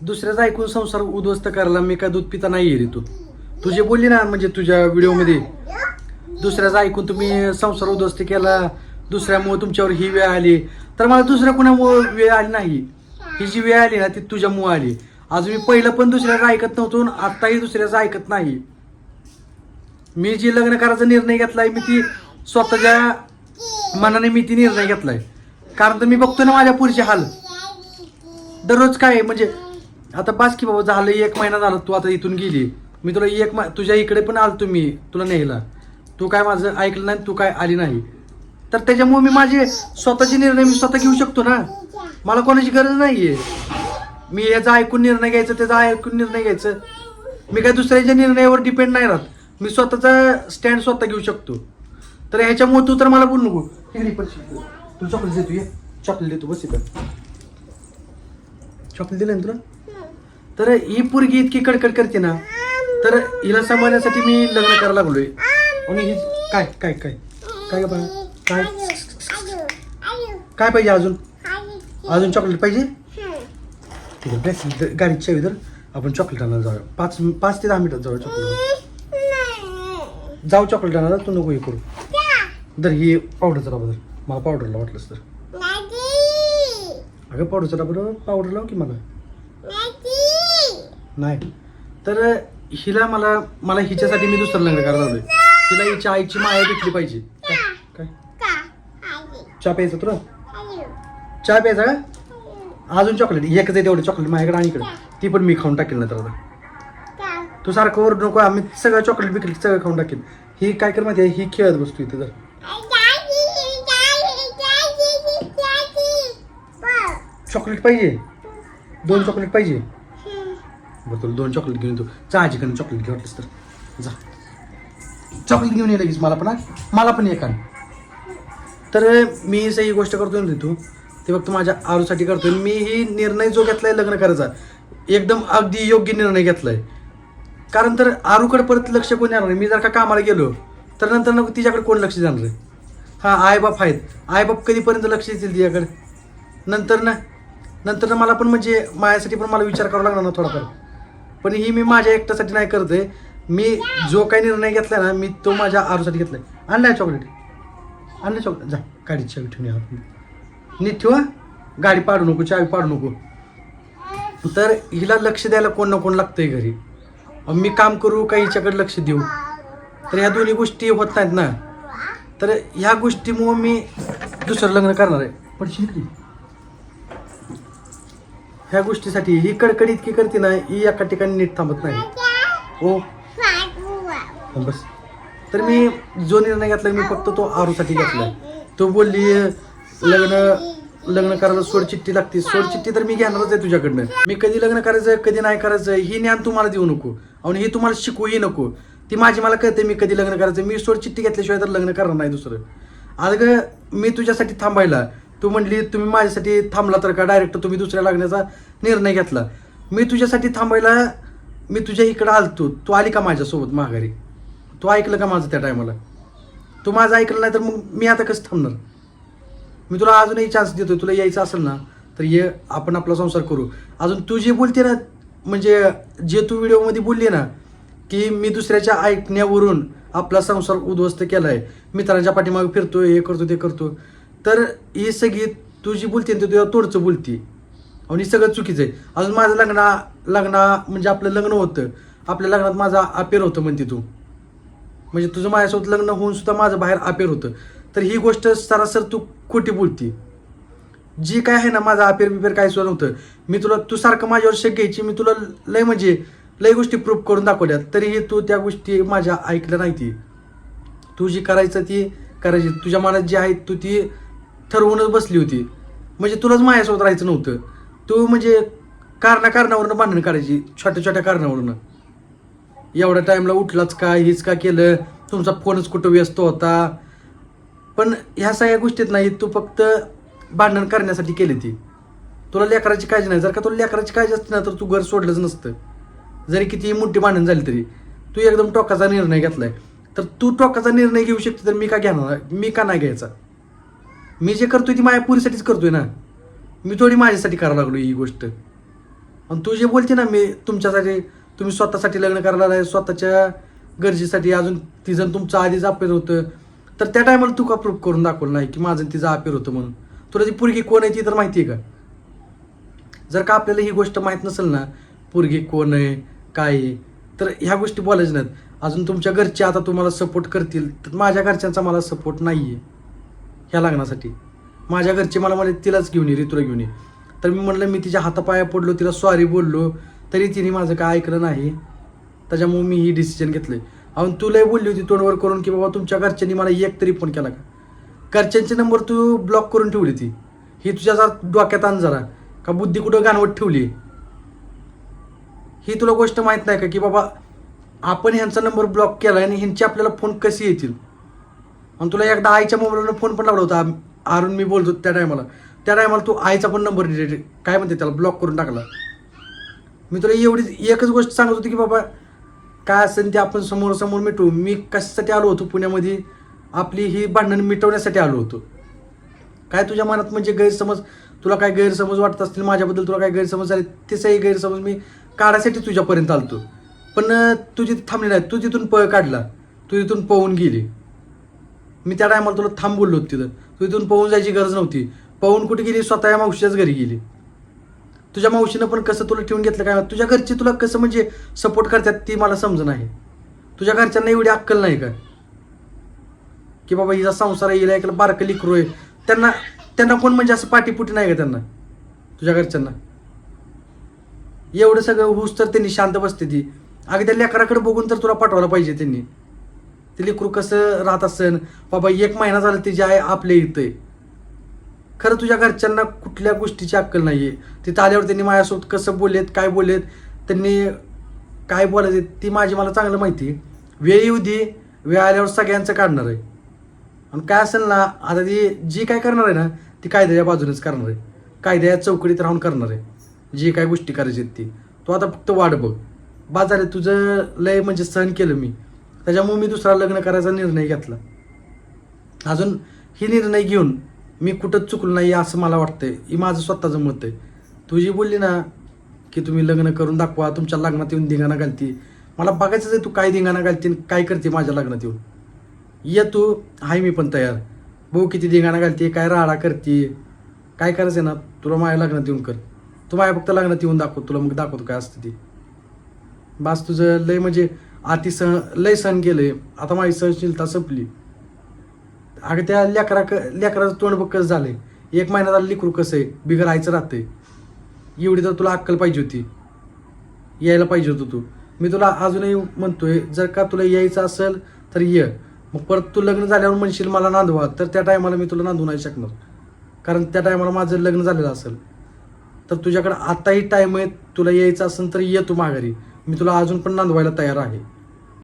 दुसऱ्याचा ऐकून संसार उद्ध्वस्त करायला मी काय दूध पिता नाही रे तू तू जे बोलली ना म्हणजे तुझ्या व्हिडिओमध्ये दुसऱ्याचा ऐकून तुम्ही संसार उद्ध्वस्त केला दुसऱ्यामुळे तुमच्यावर ही वेळ आली तर मला दुसऱ्या कुणामुळे वेळ आली नाही. ही जी वेळ आली ना ती तुझ्यामुळे आली. आज मी पहिलं पण दुसऱ्याचं ऐकत नव्हतो आणि आत्ताही दुसऱ्याचं ऐकत नाही. मी जी लग्न करायचा निर्णय घेतलाय मी ती स्वतःच्या मनाने मी ती निर्णय घेतलाय. कारण तर मी बघतो ना माझ्या पुढचे हाल. दररोज काय म्हणजे आता बास की बाबा झालं एक महिना झाला तू आता इथून गेली. मी तुला एक मा- तुझ्या इकडे पण आलो तुम्ही तुला न्यायला. तू काय माझं ऐकलं नाही तू काय आली नाही. तर त्याच्यामुळे मी माझे स्वतःचे निर्णय मी स्वतः घेऊ शकतो ना? मला कोणाची गरज नाहीये. मी याचा ऐकून निर्णय घ्यायचा त्याचा ऐकून निर्णय घ्यायचं मी काय दुसऱ्याच्या निर्णयावर डिपेंड नाही राहत. मी स्वतःचा स्टँड स्वतः घेऊ शकतो. तर ह्याच्यामुळे तू तर मला बोलू नको. दे. तू चॉकलेट देतो ये चॉकलेट देतो बस इथं चॉकलेट दिलं ना तुला? तर ही पोरगी इतकी कडकड करते ना तर हिला सांभाळण्यासाठी मी लग्न करायला लागलोय. आणि ही काय काय काय? काय? काय? काय पाहिजे अजून? अजून चॉकलेट पाहिजे? ठीक आहे बस इथं गाडीची चावी तर आपण चॉकलेट आणायला जाऊया. पाच पाच ते दहा मिनिटात जाऊया चॉकलेट जाऊ चॉकलेट आणायला तू नको हे करू. तर ही पावडरचा डबा तर मला पावडरला वाटलंच तर. अगं पावडरचा डबा पावडर लाव की मला? नाही. तर हिला मला मला हिच्यासाठी मी दुसरं लग्न करायला लावलोय. तिला हिच्या आईची माया भेटली पाहिजे. काय? काय? चहा प्यायचा तुला? चहा प्यायचा का? अजून चॉकलेट एकच आहे तेवढे चॉकलेट माझ्याकडे आणि इकडे. ती पण मी खाऊन टाकेल ना तर आता. तू सारखं ओरडू नको. आम्ही सगळं चॉकलेट बिकलेट सगळं खाऊन टाकेल. ही काय कर माहिती आहे? ही खेळत बसतो इथे जर. चॉकलेट पाहिजे? दोन चॉकलेट पाहिजे? बरं तुला दोन चॉकलेट घेऊन येतो. जा आजीकडे चॉकलेट घेऊ वाटलंस तर. जा. चॉकलेट घेऊन ये लगेच मला पण मला पण एक तर मी सही गोष्ट करतोय ना तू. ते फक्त माझ्या आरूसाठी करतोय. मी ही निर्णय जो घेतलाय लग्न करायचा एकदम अगदी योग्य निर्णय घेतलाय. कारण तर आरूकडे परत लक्ष कोण येणार नाही? मी जर का कामाला गेलो तर नंतर नको तिच्याकडे कोण लक्ष देणार आहे? हा आईबाप आहेत. आईबाप कधीपर्यंत लक्ष देतील तिच्याकडे? नंतर ना? नंतर ना मला पण म्हणजे माझ्यासाठी पण मला विचार करावा लागणार ना थोडाफार. पण ही मी माझ्या एकट्यासाठी नाही करते मी जो काही निर्णय घेतला ना मी तो माझ्या आरूसाठी घेतलाय. आणलाय चॉकलेट आणलं चॉकलेट जा गाडी चावी ठेवून या आपण. नीट ठेवा गाडी पाडू नको चावी पाडू नको. तर हिला लक्ष द्यायला कोण ना कोण लागतंय घरी. मी काम करू का हिच्याकडे लक्ष देऊ? तर ह्या दोन्ही गोष्टी होत नाहीत ना. तर ह्या गोष्टीमुळं मी दुसरं लग्न करणार आहे. पण शिकली ह्या गोष्टीसाठी ही कडकडी इतकी करते ना ही एका ठिकाणी नीट थांबत नाही. हो? ओ बस. तर मी जो निर्णय घेतला मी फक्त तो आरूसाठी घेतला. तो बोलली लग्न लग्न करायला सोड चिठ्ठी लागते. सोड चिठ्ठी तर मी घेणारच आहे तुझ्याकडनं. मी कधी लग्न करायचं कधी नाही करायचं ही ज्ञान तुम्हाला देऊ नको. आणि ही तुम्हाला शिकवूही नको. ती माझी मला कळते मी कधी लग्न करायचं. मी सोड चिठ्ठी घेतल्याशिवाय तर लग्न करणार नाही दुसरं. अगं मी तुझ्यासाठी थांबायला. तू म्हणली तुम्ही माझ्यासाठी थांबला तर का? डायरेक्ट तुम्ही दुसऱ्या लागण्याचा निर्णय घेतला. मी तुझ्यासाठी थांबायला मी तुझ्या इकडं आलतो. तू आली का माझ्यासोबत माघारी? तू ऐकलं का माझं त्या टायमाला तू माझं ऐकलं नाही तर मग मी आता कसं थांबणार? मी तुला अजूनही चान्स देतो तुला यायचं असेल ना तर ये आपण आपला संसार करू. अजून तू जे बोलते ना म्हणजे जे तू व्हिडिओमध्ये बोलली ना की मी दुसऱ्याच्या ऐकण्यावरून आपला संसार उद्ध्वस्त केला आहे मित्रांच्या पाठीमागे फिरतो हे करतो ते करतो तर ही सगळी तू जी बोलते ना तुझ्या तोडचं बोलते. आणि सगळं चुकीचं आहे. अजून माझं लग्ना लग्ना म्हणजे आपलं लग्न होतं. आपल्या लग्नात माझा अपेर होतं म्हणते तू. म्हणजे तुझं माझ्यासोबत लग्न होऊन सुद्धा माझं बाहेर अपेर होतं. तर ही गोष्ट सरासर तू खोटी बोलती. जी काय आहे ना माझा अपेर बिपेर काय सुद्धा नव्हतं. मी तुला तू सारखं माझ्यावर शक घ्यायची मी तुला लय म्हणजे लय गोष्टी प्रूफ करून दाखवल्यात. तरीही तू त्या गोष्टी माझ्या ऐकल्या नाही ती तू जी करायचं ती करायची. तुझ्या मनात जी आहे तू ती ठरवूनच बसली होती. म्हणजे तुलाच माझ्यासोबत राहायचं नव्हतं. तू म्हणजे कारणा कारणावरनं भांडण काढायची छोट्या छोट्या कारणावरनं. एवढ्या टाईमला उठलाच का हेच का केलं तुमचा फोनच कुठं व्यस्त होता? पण ह्या सगळ्या गोष्टीत नाही तू फक्त भांडण करण्यासाठी केली ती. तुला लेकराची काळजी नाही जर का तुला लेकराची काळजी असते ना तर तू घर सोडलंच नसतं. जरी किती मोठी भांडण झाली तरी तू एकदम टोकाचा निर्णय घेतलाय. तर तू टोकाचा निर्णय घेऊ शकते तर मी का घेणार मी का नाही घ्यायचा? मी जे करतोय ती माझ्या पुरीसाठीच करतोय ना. मी थोडी माझ्यासाठी करायला लागलो ही गोष्ट. आणि तू जे बोलते ना मी तुमच्यासाठी तुम्ही स्वतःसाठी लग्न करायला आहे स्वतःच्या गरजेसाठी अजून तिचं तुमचं आधीच अपेर होतं. तर त्या टायमाला तू का प्रूफ करून दाखवलं नाही की माझं तिचं अपेर होतं म्हणून? तुला ती पोरगी कोण आहे ती तर माहिती आहे का? जर का आपल्याला ही गोष्ट माहीत नसेल ना पोरगी कोण आहे काय आहे तर ह्या गोष्टी बोलायच्या नाहीत. अजून तुमच्या घरचे आता तुम्हाला सपोर्ट करतील तर माझ्या घरच्यांचा मला सपोर्ट नाही आहे ह्या लग्नासाठी. माझ्या घरचे मला म्हणे तिलाच घेऊन ये ऋतूला घेऊन ये. तर मी म्हणलं मी तिच्या हातापाया पडलो तिला सॉरी बोललो तरी तिने माझं काय ऐकलं नाही. त्याच्यामुळे मी ही डिसिजन घेतलं अहून तुलाही बोलली होती तोंडवर करून की बाबा तुमच्या घरच्यांनी मला एक तरी फोन केला का? घरच्यांचे नंबर तू ब्लॉक करून ठेवली ती ही तुझ्या जरा डोक्यात आण जरा का बुद्धी कुठं गाणवत ठेवली? ही तुला गोष्ट माहीत नाही का की बाबा आपण ह्यांचा नंबर ब्लॉक केला आणि ह्यांचे आपल्याला फोन कसे येतील? आणि तुला एकदा आईच्या मोबाईलवर फोन पण लावला होता. अरुण मी बोलतो त्या टायमाला त्या टायमाला तू आईचा पण नंबर डिलीट काय म्हणते त्याला? ब्लॉक करून टाकला. मी तुला एवढी एकच गोष्ट सांगत होती की बाबा काय असेल ते आपण समोर समोर मिटवू. मी कशासाठी आलो होतो पुण्यामध्ये? आपली ही भांडण मिटवण्यासाठी आलो होतो. काय तुझ्या मनात म्हणजे गैरसमज? तुला काय गैरसमज वाटत असतील? माझ्याबद्दल तुला काय गैरसमज झाले? त्याचाही गैरसमज मी काढायसाठी तुझ्यापर्यंत आलतो. पण तू जिथे थांबली नाही तू तिथून पळ काढला. तू तिथून पळून गेली. मी त्या टायमाला तुला थांब बोललो तिथं. तू इथून पळून जायची गरज नव्हती. पळून कुठे गेली? स्वतः या मावशीच्याच घरी गेली. तुझ्या मावशीनं पण कसं तुला ठेवून घेतलं काय तुझ्या घरचे तुला कसं म्हणजे सपोर्ट करतात ती मला समज नाही तुझ्या घरच्यांना एवढी अक्कल नाही का? की बाबा हिचा संसार येईल ऐकला बारकं लिकरू आहे त्यांना त्यांना कोण म्हणजे असं पाठीपुटी नाही का त्यांना? तुझ्या घरच्यांना? एवढं सगळं हुस तर त्यांनी शांत बसते ती. अगदी त्या लेकराकडे बघून तर तुला पाठवायला पाहिजे त्यांनी. ते लेकरू कसं राहत असन? बाबा एक महिना झाला तिची आई आपल्या इथं आहे. खरं तुझ्या घरच्यांना कुठल्या गोष्टीची अक्कल नाही आहे तिथं आल्यावर त्यांनी माझ्यासोबत कसं बोललेत काय बोललेत? त्यांनी काय बोलायचे? ती माझी मला चांगलं माहिती वेळ येऊ दे वेळ आल्यावर सगळ्यांचं काढणार आहे. आणि काय असेल ना आता ती जी काय करणार आहे ना ती कायद्याच्या बाजूनेच करणार आहे. कायद्याच्या चौकडीत राहून करणार आहे. जी काय गोष्टी करायची आहेत ती. तू आता फक्त वाट बघ. बाजार झालं तुझं लय म्हणजे सहन केलं मी. त्याच्यामुळे मी दुसरा लग्न करायचा निर्णय घेतला. अजून ही निर्णय घेऊन मी कुठंच चुकलो नाही असं मला वाटतंय. ही माझं स्वतःचं मत आहे. तू जी बोलली ना की तुम्ही लग्न करून दाखवा तुमच्या लग्नात येऊन धिंगाणा घालती. मला बघायचं आहे तू काय धिंगाणा घालते आणि काय करते माझ्या लग्नात येऊन. ये तू आहे मी पण तयार. बघू किती धिंगाणा घालते काय राडा करते. काय करायचं आहे ना तुला माझ्या लग्नात येऊन कर. तू माझ्या फक्त लग्नात येऊन दाखव तुला मग दाखवतो काय असतं ती. बास तुझं लय म्हणजे अति सहन लय सहन आहे आता माझी सहनशीलता संपली. अगं त्या लेकरा लेकराचं तोंड बघ कसं झालंय. एक महिन्यात लिकरू कसं आहे? बिगर राहतं राहतंय. एवढी तर तुला अक्कल पाहिजे होती. यायला पाहिजे होतं तू. मी तुला अजूनही म्हणतोय जर का तुला यायचं असेल तर ये. मग परत तू लग्न झाल्यावर म्हणशील मला नांदवा तर त्या टायमाला मी तुला नांदू नाही शकणार. कारण त्या टायमाला माझं लग्न झालेलं असेल. तर तुझ्याकडं आत्ताही टाईम आहे तुला यायचं असेल तर ये तू माघारी. मी तुला अजून पण नांदवायला तयार आहे.